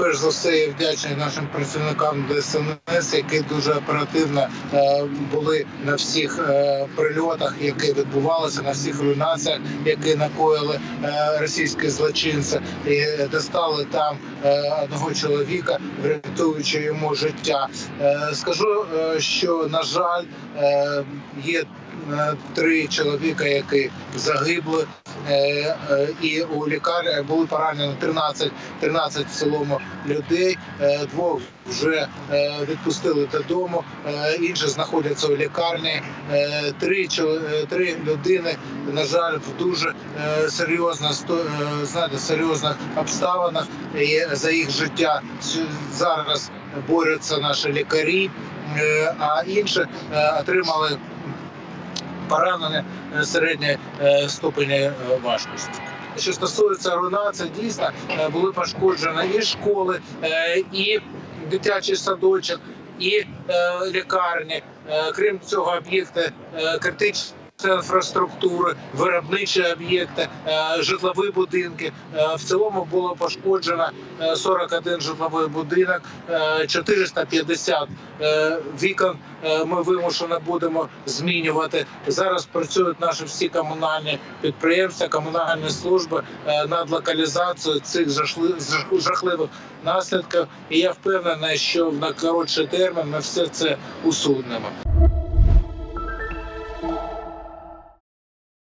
перш за все я вдячний нашим працівникам ДСНС, які дуже оперативно е, були на всіх е, прильотах, які відбувалися, на всіх руйнаціях, які накоїли е, російські злочинці, і достали там одного чоловіка, врятуючи йому життя. Скажу, що на жаль, є три чоловіка, які загибли. І у лікарні були поранені 13, 13 в цілому людей. Е, Двох вже е, відпустили додому, е, інші знаходяться у лікарні. Три, три людини, на жаль, в дуже серйозно, знаєте, серйозних обставинах. І за їх життя зараз борються наші лікарі, а інші отримали поранення середньої ступені важкості. Що стосується руйнації, дійсно е, були пошкоджені і школи, е, і дитячий садочок, і е, лікарні. Крім цього, об'єкти критичної інфраструктури, виробничі об'єкти, е, житлові будинки. Е, В цілому було пошкоджено е, 41 житловий будинок, е, 450 е, вікон е, ми вимушено будемо змінювати. Зараз працюють наші всі комунальні підприємства, комунальні служби е, над локалізацією цих жахли- жахливих наслідків. І я впевнений, що в найкоротший термін ми все це усунемо.